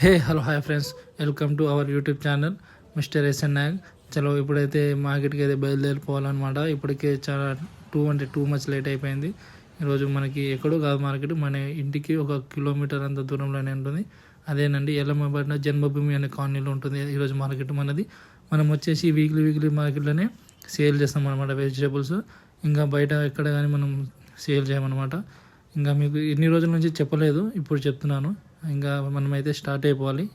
Hey hello hi friends. Welcome to our YouTube channel mister S N Nayak. చలో ఇప్పుడైతే మార్కెట్కి అయితే బయలుదేరిపోవాలన్నమాట. ఇప్పటికే చాలా టూ అంటే టూ మచ్ లేట్ అయిపోయింది. ఈరోజు మనకి ఎక్కడో కాదు మార్కెట్ మన ఇంటికి ఒక కిలోమీటర్ అంత దూరంలోనే ఉంటుంది. అదేనండి ఎల్లమ్మబడిన జన్మభూమి అనే కాలనీలో ఉంటుంది ఈరోజు మార్కెట్ మనది. మనం వచ్చేసి వీక్లీ వీక్లీ మార్కెట్లోనే సేల్ చేస్తాం అనమాట వెజిటేబుల్స్. ఇంకా బయట ఎక్కడ కానీ మనం సేల్ చేయమన్నమాట. ఇంకా మీకు ఎన్ని రోజుల నుంచి చెప్పలేదు ఇప్పుడు చెప్తున్నాను. ఇంకా మనమైతే స్టార్ట్ అయిపోవాలి.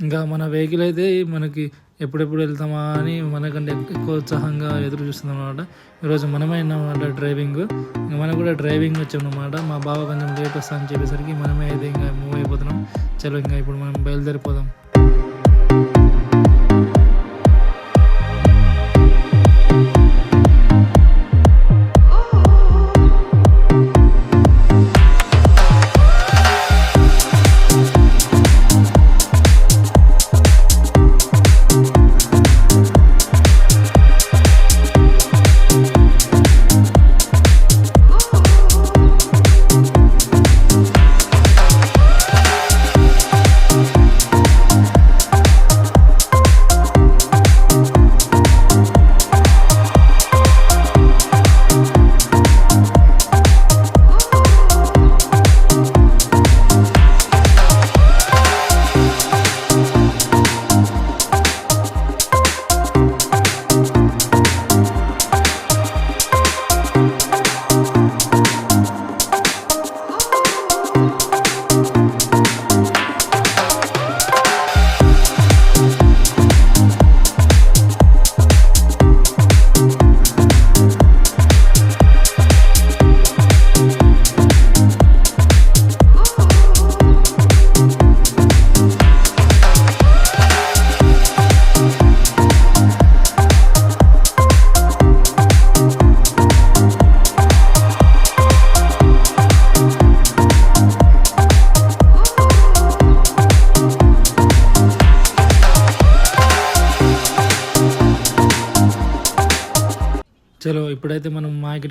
ఇంకా మన వెహికల్ అయితే మనకి ఎప్పుడెప్పుడు వెళ్తామా అని మనకంటే ఎక్కువ ఉత్సాహంగా ఎదురు చూస్తుంది అనమాట ఈరోజు మనమే అన్నమాట డ్రైవింగ్. ఇంకా మనకు కూడా డ్రైవింగ్ వచ్చామన్నమాట. మా బావ కొంచెం లేట్ వస్తా అని చెప్పేసరికి మనమే అయితే ఇంకా మూవ్ అయిపోతున్నాం. చలో ఇంకా ఇప్పుడు మనం బయలుదేరిపోదాం.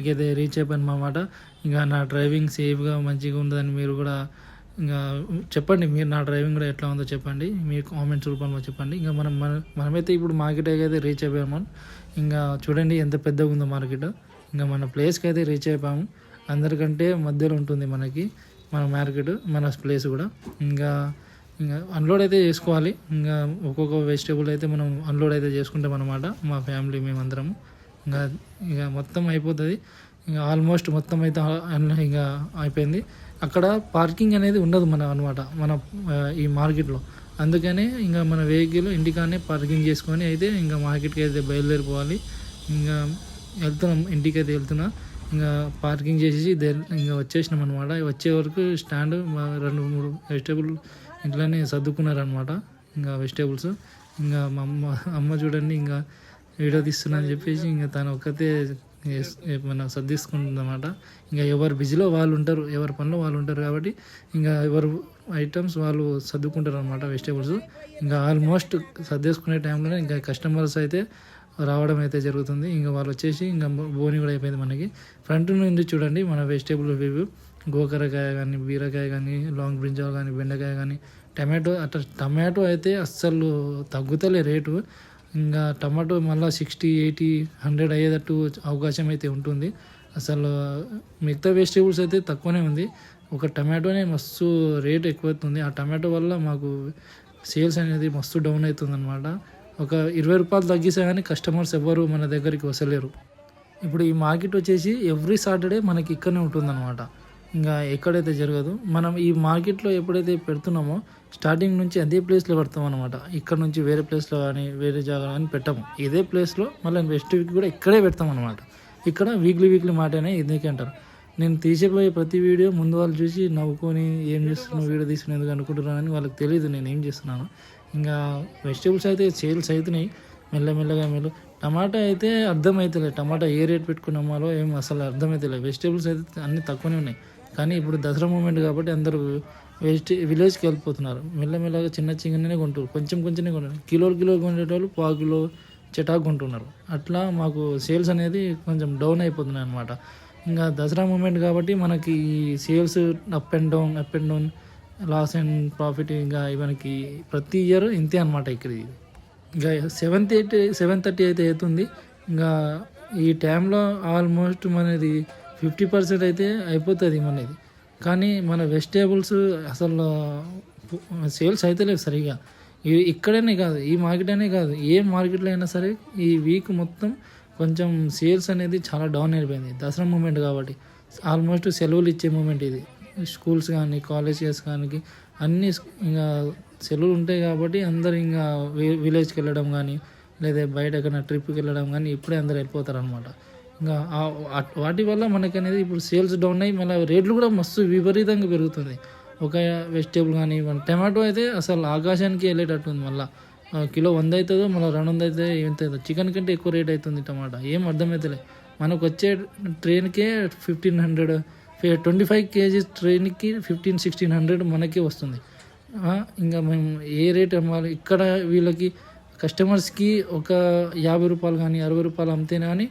అయితే రీచ్ అయిపోయాను అన్నమాట ఇంకా నా డ్రైవింగ్ సేఫ్గా మంచిగా ఉందని మీరు కూడా ఇంకా చెప్పండి. మీరు నా డ్రైవింగ్ కూడా ఎట్లా ఉందో చెప్పండి. మీ కామెంట్స్ రూపంలో చెప్పండి. ఇంకా మనం మన మనమైతే ఇప్పుడు మార్కెట్ అయితే రీచ్ అయిపోయాము. ఇంకా చూడండి ఎంత పెద్దగా ఉందో మార్కెట్ ఇంకా మన ప్లేస్కి అయితే రీచ్ అయిపోయాము. అందరికంటే మధ్యలో ఉంటుంది మనకి మన మార్కెట్ మన ప్లేస్ కూడా. ఇంకా ఇంకా అన్లోడ్ అయితే చేసుకోవాలి. ఇంకా ఒక్కొక్క వెజిటేబుల్ అయితే మనం అన్లోడ్ అయితే చేసుకుంటాం అనమాట మా ఫ్యామిలీ మేమందరము. ఇంకా ఇక మొత్తం అయిపోతుంది. ఇంకా ఆల్మోస్ట్ మొత్తం అయితే ఇంకా అయిపోయింది. అక్కడ పార్కింగ్ అనేది ఉండదు మన అనమాట మన ఈ మార్కెట్లో. అందుకనే ఇంకా మన వెహికల్ ఇంటికానే పార్కింగ్ చేసుకొని అయితే ఇంకా మార్కెట్కి అయితే బయలుదేరిపోవాలి. ఇంకా వెళ్తున్నాం ఇంటికి అయితే వెళ్తున్నా. ఇంకా పార్కింగ్ చేసేసి దే- ఇంకా వచ్చేసినాం అనమాట వచ్చే వరకు స్టాండ్ రెండు మూడు వెజిటేబుల్ ఇంట్లోనే సర్దుకున్నారనమాట ఇంకా వెజిటేబుల్స్. ఇంకా మా అమ్మ అమ్మ చూడండి ఇంకా వీడియో తీస్తున్నా అని చెప్పేసి ఇంకా తను ఒక్కతే మనం మన ఇంకా ఎవరు బిజీలో వాళ్ళు ఉంటారు ఎవరి పనిలో వాళ్ళు ఉంటారు కాబట్టి ఇంకా ఎవరు ఐటమ్స్ వాళ్ళు సర్దుకుంటారు అనమాట వెజిటేబుల్స్ ఇంకా ఆల్మోస్ట్ సర్దేసుకునే టైంలోనే ఇంకా కస్టమర్స్ అయితే రావడం అయితే జరుగుతుంది. ఇంకా వాళ్ళు వచ్చేసి ఇంకా బోని కూడా అయిపోయింది మనకి. ఫ్రంట్ నుండి చూడండి మన వెజిటేబుల్ వ్యూ గోకరకాయ కానీ బీరకాయ కానీ లాంగ్ బ్రింజాల్ కానీ బెండకాయ కానీ టమాటో అట్లా టమాటో అయితే అస్సలు తగ్గుతలే రేటు. ఇంకా టమాటో మళ్ళీ సిక్స్టీ ఎయిటీ హండ్రెడ్ అయ్యేటట్టు అవకాశం అయితే ఉంటుంది. అసలు మిగతా వెజిటేబుల్స్ అయితే తక్కువనే ఉంది. ఒక టమాటోనే మస్తు రేట్ ఎక్కువవుతుంది ఆ టమాటో వల్ల మాకు సేల్స్ అనేది మస్తు డౌన్ అవుతుంది అనమాట ఒక ఇరవై రూపాయలు తగ్గిస్తే కానీ కస్టమర్స్ ఎవ్వరు మన దగ్గరికి వస్తలేరు. ఇప్పుడు ఈ మార్కెట్ వచ్చేసి ఎవ్రీ సాటర్డే మనకి ఇక్కడనే ఉంటుందన్నమాట. ఇంకా ఎక్కడైతే జరగదు. మనం ఈ మార్కెట్లో ఎప్పుడైతే పెడుతున్నామో స్టార్టింగ్ నుంచి అదే ప్లేస్లో పెడతాం అనమాట ఇక్కడ నుంచి వేరే ప్లేస్లో కానీ వేరే జాగా కానీ పెట్టాము. ఇదే ప్లేస్లో మళ్ళీ నెక్స్ట్ వీక్ కూడా ఇక్కడే పెడతాం అనమాట ఇక్కడ వీక్లీ వీక్లీ మాటనే ఎందుకే అంటారు. నేను తీసేపోయే ప్రతి వీడియో ముందు వాళ్ళు చూసి నవ్వుకొని ఏం చేస్తున్నావు వీడియో తీసుకుని ఎందుకు అనుకుంటున్నానని వాళ్ళకి తెలియదు నేను ఏం చేస్తున్నాను. ఇంకా వెజిటేబుల్స్ అయితే సేల్స్ అవుతున్నాయి. మెల్లమెల్లగా మెల్ల. టమాటా అయితే అర్థమవుతలే టమాటా ఏ రేట్ పెట్టుకున్నామాలో ఏం అసలు అర్థమవుతలే వెజిటేబుల్స్ అయితే అన్నీ తక్కువనే ఉన్నాయి. కానీ ఇప్పుడు దసరా మూమెంట్ కాబట్టి అందరూ వేస్ట్ విలేజ్కి వెళ్ళిపోతున్నారు. మెల్లమెల్లగా చిన్న చిన్ననే కొంటారు. కొంచెం కొంచెమే కొంటారు. కిలోలు కిలో కొనేటోళ్ళు పావు కిలో చెటాకు కొంటున్నారు. అట్లా మాకు సేల్స్ అనేది కొంచెం డౌన్ అయిపోతున్నాయి అనమాట ఇంకా దసరా మూమెంట్ కాబట్టి మనకి ఈ sales up and down up and down loss and profit ఇంకా మనకి ప్రతి ఇయర్ ఇంతే అనమాట ఇక్కడ ఇది. ఇంకా సెవెంత్ ఎయిట్ సెవెన్ థర్టీ అయితే అవుతుంది. ఇంకా ఈ టైంలో ఆల్మోస్ట్ మనది ఫిఫ్టీ పర్సెంట్ అయితే అయిపోతుంది మనది. కానీ మన వెజిటేబుల్స్ అసలు సేల్స్ అయితే లేవు సరిగా. ఇవి ఇక్కడనే కాదు ఈ మార్కెట్ అనే కాదు ఏ మార్కెట్లో అయినా సరే ఈ వీక్ మొత్తం కొంచెం సేల్స్ అనేది చాలా డౌన్ అయిపోయింది. దసరా మూమెంట్ కాబట్టి ఆల్మోస్ట్ సెలవులు ఇచ్చే మూమెంట్ ఇది. స్కూల్స్ కానీ కాలేజెస్ కానీ అన్నీ ఇంకా సెలవులు ఉంటాయి కాబట్టి అందరు ఇంకా విలేజ్కి వెళ్ళడం కానీ లేదా బయట ఎక్కడ ట్రిప్కి వెళ్ళడం కానీ ఇప్పుడే అందరు వెళ్ళిపోతారు అనమాట ఇంకా వాటి వల్ల మనకి అనేది ఇప్పుడు సేల్స్ డౌన్ అయ్యి మళ్ళీ రేట్లు కూడా మస్తు విపరీతంగా పెరుగుతుంది. ఒక వెజిటేబుల్ కానీ మన టమాటో అయితే అసలు ఆకాశానికి వెళ్ళేటట్టు ఉంది మళ్ళీ కిలో వంద అవుతుందో మళ్ళీ రెండు వంద అయితే ఎంత అవుతుందో చికెన్ కంటే ఎక్కువ రేట్ అవుతుంది టమాటా. ఏం అర్థమవుతలే మనకు వచ్చే ట్రైన్కే fifteen hundred twenty five kgs ట్రైన్కి ఫిఫ్టీన్ సిక్స్టీన్ హండ్రెడ్ మనకే వస్తుంది. ఇంకా మేము ఏ రేట్ అమ్మాలి? ఇక్కడ వీళ్ళకి కస్టమర్స్కి ఒక యాభై రూపాయలు కానీ అరవై రూపాయలు అమ్మితేనే కానీ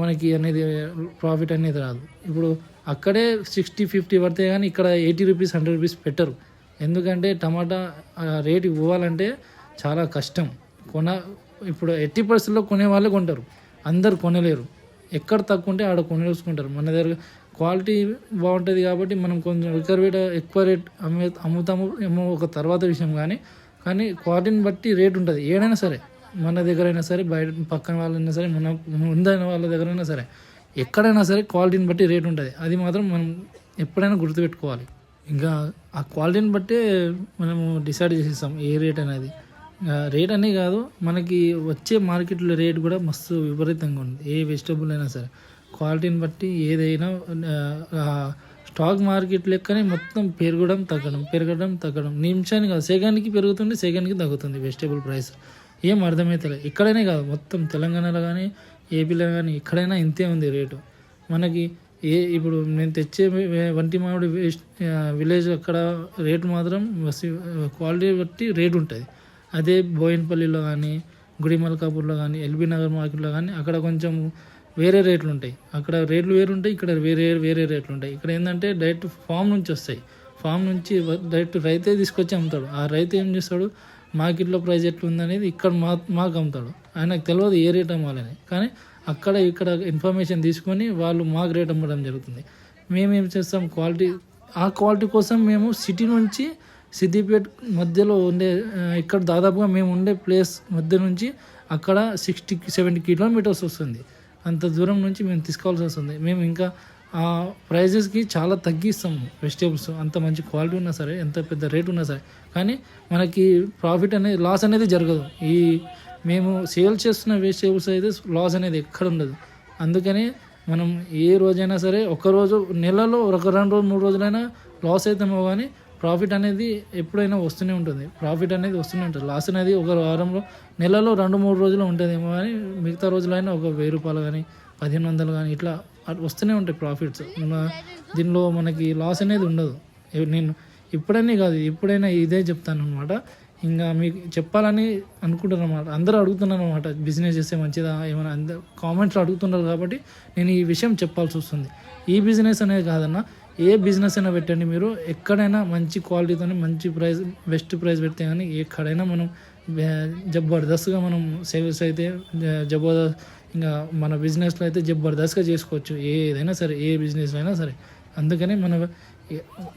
మనకి అనేది ప్రాఫిట్ అనేది రాదు. ఇప్పుడు అక్కడే సిక్స్టీ ఫిఫ్టీ పడితే కానీ ఇక్కడ ఎయిటీ రూపీస్ హండ్రెడ్ రూపీస్ పెట్టరు. ఎందుకంటే టమాటా రేట్ ఇవ్వాలంటే చాలా కష్టం. కొన ఇప్పుడు ఎట్టి పరిస్థితుల్లో కొనే వాళ్ళే కొంటారు. అందరు కొనలేరు. ఎక్కడ తక్కువ ఉంటే ఆడ కొనేసుకుంటారు. మన దగ్గర క్వాలిటీ బాగుంటుంది కాబట్టి మనం కొంచెం ఎక్కువ రేట్ ఎక్కువ రేట్ అమ్మే అమ్ముతాము ఏమో ఒక తర్వాత విషయం కానీ కానీ క్వాలిటీని బట్టి రేట్ ఉంటుంది. ఏడైనా సరే. మన దగ్గరైనా సరే బయట పక్కన వాళ్ళైనా సరే మన ముందైన వాళ్ళ దగ్గరైనా సరే ఎక్కడైనా సరే క్వాలిటీని బట్టి రేట్ ఉంటుంది. అది మాత్రం మనం ఎప్పుడైనా గుర్తుపెట్టుకోవాలి. ఇంకా ఆ క్వాలిటీని బట్టే మనము డిసైడ్ చేసేస్తాం ఏ రేట్ అనేది. రేట్ అనే కాదు మనకి వచ్చే మార్కెట్లో రేట్ కూడా మస్తు విపరీతంగా ఉంది. ఏ వెజిటబుల్ అయినా సరే క్వాలిటీని బట్టి ఏదైనా స్టాక్ మార్కెట్ లెక్కనే మొత్తం పెరగడం తగ్గడం పెరగడం తగ్గడం. నిమిషానికి కాదు సెకండ్కి పెరుగుతుంది సెకండ్కి తగ్గుతుంది వెజిటేబుల్ ప్రైస్. ఏం అర్థమవుతలేదు ఇక్కడనే కాదు మొత్తం తెలంగాణలో కానీ ఏపీలో కానీ ఎక్కడైనా ఇంతే ఉంది రేటు. మనకి ఏ ఇప్పుడు నేను తెచ్చే వంటి మామిడి వేస్ట్- విలేజ్ అక్కడ రేటు మాత్రం క్వాలిటీ బట్టి రేటు ఉంటుంది. అదే బోయిన్పల్లిలో కానీ గుడిమల్కాపూర్లో కానీ ఎల్బీ నగర్ మార్కెట్లో కానీ అక్కడ కొంచెం వేరే రేట్లు ఉంటాయి. అక్కడ రేట్లు వేరు ఉంటాయి ఇక్కడ వేరే వేరే రేట్లు ఉంటాయి. ఇక్కడ ఏంటంటే డైరెక్ట్ ఫామ్ నుంచి వస్తాయి. ఫామ్ నుంచి డైరెక్ట్ రైతే తీసుకొచ్చి అమ్ముతాడు. ఆ రైతు ఏం చేస్తాడు? మార్కెట్లో ప్రైస్ ఎట్లా ఉందనేది ఇక్కడ మా మాకు అమ్ముతాడు. ఆయనకు తెలియదు ఏ రేట్ అమ్మాలని. కానీ అక్కడ ఇక్కడ ఇన్ఫర్మేషన్ తీసుకొని వాళ్ళు మాకు రేట్ అమ్మడం జరుగుతుంది. మేము ఏం చేస్తాం క్వాలిటీ ఆ క్వాలిటీ కోసం మేము సిటీ నుంచి సిద్దిపేట మధ్యలో ఉండే ఇక్కడ దాదాపుగా మేము ఉండే ప్లేస్ మధ్య నుంచి అక్కడ సిక్స్టీ సెవెంటీ కిలోమీటర్స్ వస్తుంది. అంత దూరం నుంచి మేము తీసుకోవాల్సి వస్తుంది. మేము ఇంకా ప్రైజెస్కి చాలా తగ్గిస్తాము వెజిటేబుల్స్. అంత మంచి క్వాలిటీ ఉన్నా సరే ఎంత పెద్ద రేట్ ఉన్నా సరే. కానీ మనకి ప్రాఫిట్ అనేది లాస్ అనేది జరగదు. ఈ మేము సేల్ చేస్తున్న వెజిటేబుల్స్ అయితే లాస్ అనేది ఎక్కడ ఉండదు. అందుకని మనం ఏ రోజైనా సరే ఒక రోజు నెలలో ఒక రెండు రోజు మూడు రోజులైనా లాస్ అవుతామో కానీ ప్రాఫిట్ అనేది ఎప్పుడైనా వస్తూనే ఉంటుంది. ప్రాఫిట్ అనేది వస్తూనే ఉంటుంది. లాస్ అనేది ఒక వారంలో నెలలో రెండు మూడు రోజులు ఉంటుందేమో కానీ మిగతా రోజులైనా ఒక వెయ్యి రూపాయలు కానీ పదిహేను వందలు కానీ ఇట్లా వస్తూనే ఉంటాయి ప్రాఫిట్స్ దీనిలో మనకి లాస్ అనేది ఉండదు. నేను ఇప్పుడనే కాదు ఎప్పుడైనా ఇదే చెప్తాను అనమాట ఇంకా మీకు చెప్పాలని అనుకుంటున్నాను అనమాట అందరూ అడుగుతున్నారు అనమాట బిజినెస్ చేస్తే మంచిదా? ఏమైనా అందరు కామెంట్స్ అడుగుతున్నారు కాబట్టి నేను ఈ విషయం చెప్పాల్సి వస్తుంది. ఈ బిజినెస్ అనేది కాదన్నా ఏ బిజినెస్ అయినా పెట్టండి మీరు. ఎక్కడైనా మంచి క్వాలిటీతో మంచి ప్రైస్ బెస్ట్ ప్రైస్ పెడితే కానీ ఎక్కడైనా మనం జబర్దస్త్గా మనం సేల్స్ అయితే జబర్దస్త్ ఇంకా మన బిజినెస్లో అయితే జబర్దస్త్గా చేసుకోవచ్చు. ఏదైనా సరే ఏ బిజినెస్ అయినా సరే. అందుకని మన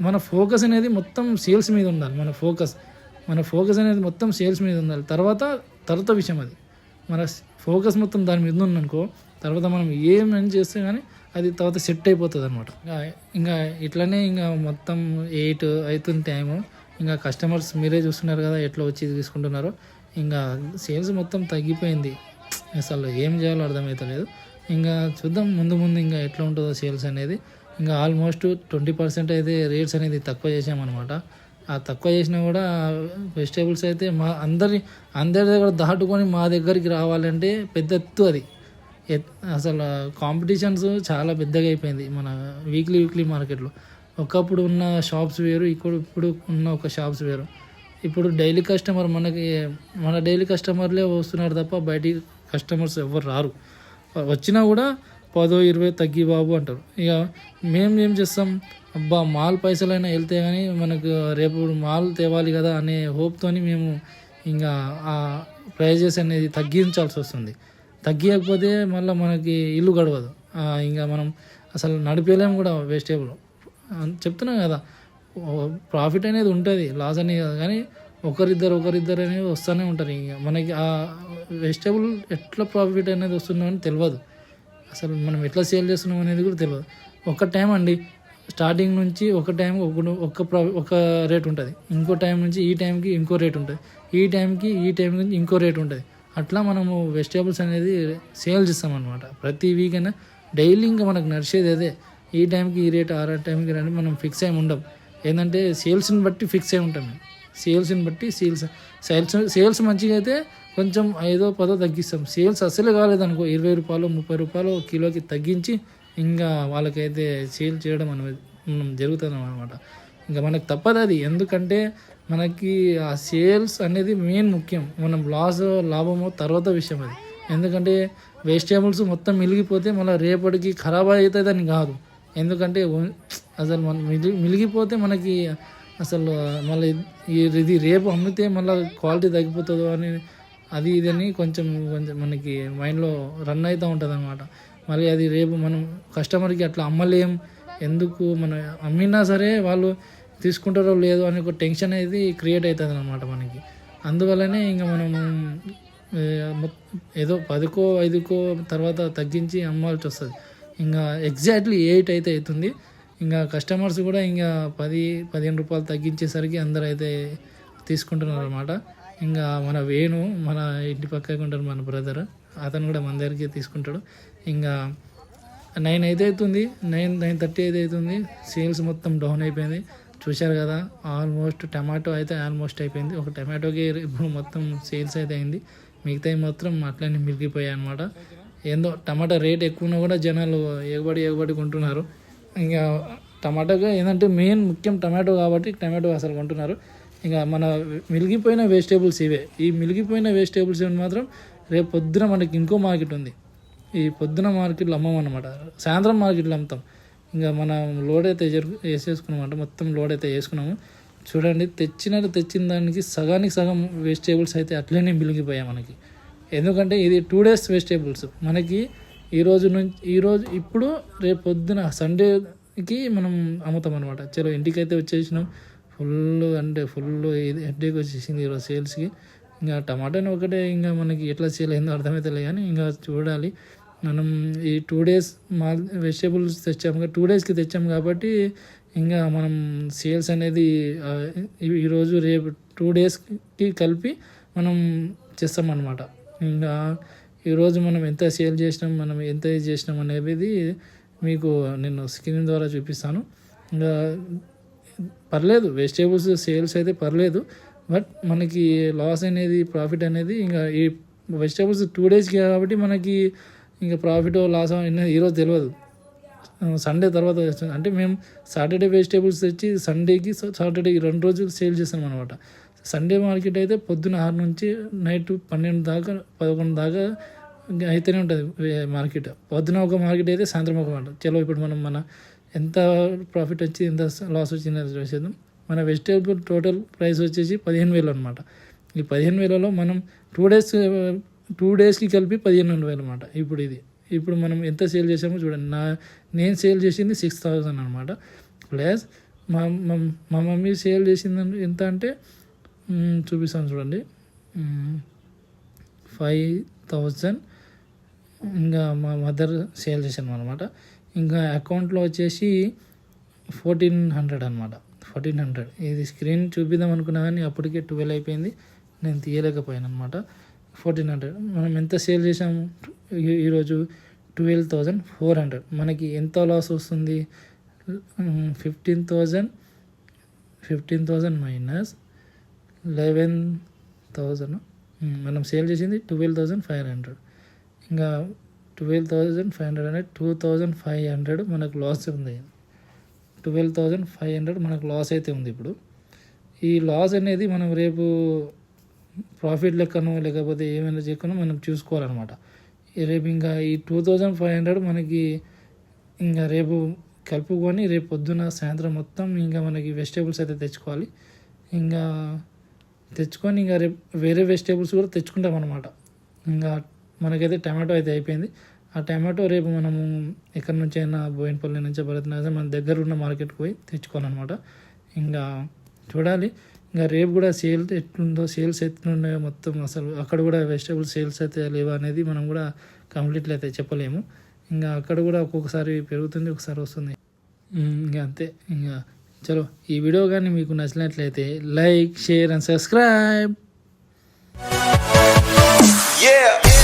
మన ఫోకస్ అనేది మొత్తం సేల్స్ మీద ఉండాలి. మన ఫోకస్ మన ఫోకస్ అనేది మొత్తం సేల్స్ మీద ఉండాలి. తర్వాత తర్వాత విషయం అది. మన ఫోకస్ మొత్తం దాని మీద ఉందనుకో తర్వాత మనం ఏమైనా చేస్తే కానీ అది తర్వాత సెట్ అయిపోతుంది అనమాట ఇంకా ఇట్లనే ఇంకా మొత్తం ఎయిట్ అవుతుంది టైము. ఇంకా కస్టమర్స్ మీరే చూస్తున్నారు కదా ఎట్లా వచ్చి తీసుకుంటున్నారో. ఇంకా సేల్స్ మొత్తం తగ్గిపోయింది. అసలు ఏం చేయాలో అర్థమవుతలేదు ఇంకా చూద్దాం ముందు ముందు ఇంకా ఎట్లా ఉంటుందో సేల్స్ అనేది. ఇంకా ఆల్మోస్ట్ ట్వంటీ పర్సెంట్ అయితే రేట్స్ అనేది తక్కువ చేసామన్నమాట. ఆ తక్కువ చేసినా కూడా వెజిటేబుల్స్ అయితే మా అందరి అందరి దగ్గర దాటుకొని మా దగ్గరికి రావాలంటే పెద్ద ఎత్తు అది. అసలు కాంపిటీషన్స్ చాలా పెద్దగా అయిపోయింది మన వీక్లీ వీక్లీ మార్కెట్లో. ఒకప్పుడు ఉన్న షాప్స్ వేరు ఇప్పుడు ఇప్పుడు ఉన్న ఒక షాప్స్ వేరు. ఇప్పుడు డైలీ కస్టమర్ మనకి మన డైలీ కస్టమర్లే వస్తున్నారు తప్ప బయటికి కస్టమర్స్ ఎవరు రారు. వచ్చినా కూడా పదో ఇరవై తగ్గి బాబు అంటారు. ఇక మేము ఏం చేస్తాం? అబ్బా మాల్ పైసలైనా వెళ్తే కానీ మనకు రేపు మాల్ తేవాలి కదా అనే హోప్తోని మేము ఇంకా ఆ ప్రైజెస్ అనేది తగ్గించాల్సి వస్తుంది. తగ్గియకపోతే మళ్ళీ మనకి ఇల్లు గడవదు. ఇంకా మనం అసలు నడిపేలేము కూడా వెజిటేబుల్ చెప్తున్నాం కదా ప్రాఫిట్ అనేది ఉంటుంది లాస్ అనేది కాదు. కానీ ఒకరిద్దరు ఒకరిద్దరు అనేది వస్తూనే ఉంటారు. ఇంకా మనకి ఆ వెజిటేబుల్ ఎట్లా ప్రాఫిట్ అనేది వస్తుందో అని తెలియదు అసలు మనం ఎట్లా సేల్ చేస్తున్నాం అనేది కూడా తెలియదు ఒక టైం అండి స్టార్టింగ్ నుంచి ఒక టైం ఒక ఒక ఒక రేట్ ఉంటుంది. ఇంకో టైం నుంచి ఈ టైంకి ఇంకో రేట్ ఉంటుంది. ఈ టైంకి ఈ టైం నుంచి ఇంకో రేట్ ఉంటుంది. అట్లా మనము వెజిటేబుల్స్ అనేది సేల్ చేస్తామన్నమాట. ప్రతి వీక్ అయినా డైలీ ఇంకా మనకు నడిచేది అదే. ఈ టైంకి ఈ రేట్ ఆ టైంకి రండి మనం ఫిక్స్ అయి ఉండం ఏంటంటే సేల్స్ని బట్టి ఫిక్స్ అయి ఉంటాం మేము. సేల్స్ని బట్టి సేల్స్. సేల్స్ సేల్స్ మంచిగా అయితే కొంచెం ఐదో పదో తగ్గిస్తాం. సేల్స్ అసలు కాలేదనుకో ఇరవై రూపాయలు ముప్పై రూపాయలు కిలోకి తగ్గించి ఇంకా వాళ్ళకైతే సేల్ చేయడం అనేది మనం జరుగుతుంది అనమాట ఇంకా మనకు తప్పదు అది. ఎందుకంటే మనకి ఆ సేల్స్ అనేది మెయిన్ ముఖ్యం. మనం లాస్ లాభమో తర్వాత విషయం అది. ఎందుకంటే వెజిటేబుల్స్ మొత్తం మిలిగిపోతే మళ్ళీ రేపటికి ఖరాబ్ అవుతుందని కాదు. ఎందుకంటే అసలు మనం మిలి మిలిగిపోతే మనకి అసలు మళ్ళీ ఇది రేపు అమ్మితే మళ్ళీ క్వాలిటీ తగ్గిపోతుందో అని అది ఇది అని కొంచెం కొంచెం మనకి మైండ్లో రన్ అవుతూ ఉంటుంది అనమాట మళ్ళీ అది రేపు మనం కస్టమర్కి అట్లా అమ్మలేం ఎందుకు మనం అమ్మినా సరే వాళ్ళు తీసుకుంటారో లేదో అనే ఒక టెన్షన్ అనేది క్రియేట్ అవుతుంది అనమాట మనకి. అందువల్లనే ఇంకా మనము ఏదో పదికో ఐదుకో తర్వాత తగ్గించి అమ్మాల్సి వస్తుంది ఇంకా ఎగ్జాక్ట్లీ ఎయిట్ అయితే అవుతుంది ఇంకా కస్టమర్స్ కూడా ఇంకా పది పదిహేను రూపాయలు తగ్గించేసరికి అందరూ అయితే తీసుకుంటున్నారు అనమాట ఇంకా మన వేణు మన ఇంటి పక్కకి ఉంటాడు మన బ్రదర్ అతను కూడా మన దగ్గరికి తీసుకుంటాడు. ఇంకా నైన్ అయితే అవుతుంది నైన్ నైన్ థర్టీ అయితే అవుతుంది సేల్స్ మొత్తం డౌన్ అయిపోయింది. చూశారు కదా ఆల్మోస్ట్ టమాటో అయితే ఆల్మోస్ట్ అయిపోయింది. ఒక టమాటోకి ఇప్పుడు మొత్తం సేల్స్ అయితే అయింది. మిగతాయి మాత్రం అట్లనే మిగిలిపోయాయి అనమాట ఏందో టమాటా రేట్ ఎక్కువ ఉన్నా కూడా జనాలు ఎగబడి ఎగబడి కొంటున్నారు. ఇంకా టమాటాగా ఏంటంటే మెయిన్ ముఖ్యం టమాటో కాబట్టి టమాటో అసలు కొంటున్నారు. ఇంకా మన మిలిగిపోయిన వెజిటేబుల్స్ ఇవే. ఈ మిలిగిపోయిన వెజిటేబుల్స్ ఇవి మాత్రం రేపు పొద్దున మనకి ఇంకో మార్కెట్ ఉంది. ఈ పొద్దున మార్కెట్లో అమ్మమన్నమాట సాయంత్రం మార్కెట్లో అమ్ముతాం. ఇంకా మనం లోడ్ అయితే వేసేసుకున్నామంట మొత్తం లోడ్ అయితే వేసుకున్నాము. చూడండి తెచ్చినట్టు తెచ్చిన దానికి సగానికి సగం వెజిటేబుల్స్ అయితే అట్లనే మిలిగిపోయాయి మనకి. ఎందుకంటే ఇది టూ డేస్ వెజిటేబుల్స్. మనకి ఈరోజు నుంచి ఈరోజు ఇప్పుడు రేపు పొద్దున సండేకి మనం అమ్ముతాం అనమాట చలో ఇంటికైతే వచ్చేసినాం. ఫుల్ అంటే ఫుల్ హెడ్డేక్ వచ్చేసింది ఈరోజు సేల్స్కి. ఇంకా టమాటాని ఒకటే ఇంకా మనకి ఎట్లా సేల్ అయిందో అర్థమవుతలే కానీ ఇంకా చూడాలి. మనం ఈ టూ డేస్ మా వెజిటేబుల్స్ తెచ్చాము టూ డేస్కి తెచ్చాము కాబట్టి ఇంకా మనం సేల్స్ అనేది ఈరోజు రేపు టూ డేస్కి కలిపి మనం చేస్తామన్నమాట. ఇంకా ఈరోజు మనం ఎంత సేల్ చేసినాం మనం ఎంత ఇది చేసినాం అనేది మీకు నేను స్క్రీన్ ద్వారా చూపిస్తాను. ఇంకా పర్లేదు వెజిటేబుల్స్ సేల్స్ అయితే పర్లేదు బట్ మనకి లాస్ అనేది ప్రాఫిట్ అనేది ఇంకా ఈ వెజిటేబుల్స్ టూ డేస్కి కాబట్టి మనకి ఇంకా ప్రాఫిట్ లాస్ అనేది ఈరోజు తెలియదు సండే తర్వాత అంటే మేము సాటర్డే వెజిటేబుల్స్ తెచ్చి సండేకి సాటర్డే రెండు రోజులు సేల్ చేస్తాం అనమాట సండే మార్కెట్ అయితే పొద్దున ఆరు నుంచి నైట్ పన్నెండు దాకా పదకొండు దాకా అయితేనే ఉంటుంది మార్కెట్. పొద్దున ఒక మార్కెట్ అయితే సాయంత్రం ఒక మార్కెట్. చలో ఇప్పుడు మనం మన ఎంత ప్రాఫిట్ వచ్చి ఎంత లాస్ వచ్చింది చూసేద్దాం. మన వెజిటేబుల్ టోటల్ ప్రైస్ వచ్చేసి పదిహేను వేలు అనమాట ఈ పదిహేను వేలలో మనం టూ డేస్ టూ డేస్కి కలిపి పదిహేను వేలు అనమాట ఇప్పుడు ఇది. ఇప్పుడు మనం ఎంత సేల్ చేసామో చూడండి. నా నేను సేల్ చేసింది సిక్స్ థౌజండ్ అనమాట ప్లస్ మా మా- మా మమ్మీ సేల్ చేసింది ఎంత అంటే చూపిస్తాను చూడండి. ఫైవ్ థౌజండ్ ఇంకా మా మదర్ సేల్ చేశాను అనమాట ఇంకా అకౌంట్లో వచ్చేసి ఫోర్టీన్ హండ్రెడ్ అనమాట ఫోర్టీన్ హండ్రెడ్ ఇది స్క్రీన్ చూపిద్దాం అనుకున్నా కానీ అప్పటికే ట్వెల్వ్ అయిపోయింది. నేను తీయలేకపోయాను అనమాట ఫోర్టీన్ హండ్రెడ్ మనం ఎంత సేల్ చేసాము ఈరోజు ట్వెల్వ్ థౌజండ్ ఫోర్ హండ్రెడ్ మనకి ఎంత లాస్ వస్తుంది? Fifteen thousand fifteen thousand minus eleven thousand మనం సేల్ చేసింది ట్వెల్వ్ థౌజండ్ ఫైవ్ హండ్రెడ్ ఇంకా ట్వెల్వ్ థౌజండ్ ఫైవ్ హండ్రెడ్ అనేది టూ థౌజండ్ ఫైవ్ హండ్రెడ్ మనకు లాస్ ఉంది. ట్వెల్వ్ థౌజండ్ ఫైవ్ హండ్రెడ్ మనకు లాస్ అయితే ఉంది ఇప్పుడు. ఈ లాస్ అనేది మనం రేపు ప్రాఫిట్ లెక్కనో లేకపోతే ఏమైనా చెక్కనో మనం చూసుకోవాలన్నమాట. రేపు ఇంకా ఈ టూ థౌజండ్ ఫైవ్ హండ్రెడ్ మనకి ఇంకా రేపు కలుపుకొని రేపు పొద్దున సాయంత్రం మొత్తం ఇంకా మనకి వెజిటేబుల్స్ అయితే తెచ్చుకోవాలి. ఇంకా తెచ్చుకొని ఇంకా రేపు వేరే వెజిటేబుల్స్ కూడా తెచ్చుకుంటాం అనమాట ఇంకా మనకైతే టమాటో అయితే అయిపోయింది. ఆ టమాటో రేపు మనము ఎక్కడి నుంచి అయినా బోయినపల్లి నుంచి భరతనగర్ మన దగ్గర ఉన్న మార్కెట్కి పోయి తెచ్చుకోవాలన్నమాట. ఇంకా చూడాలి. ఇంకా రేపు కూడా సేల్ ఎట్లుందో సేల్స్ ఎట్లున్నాయో మొత్తం అసలు అక్కడ కూడా వెజిటేబుల్ సేల్స్ అయితే లేవా అనేది మనం కూడా కంప్లీట్లీ అయితే చెప్పలేము. ఇంకా అక్కడ కూడా ఒక్కొక్కసారి పెరుగుతుంది ఒకసారి వస్తుంది. ఇంకా అంతే. ఇంకా చలో ఈ వీడియో కానీ మీకు నచ్చినట్లయితే like share and subscribe Yeah.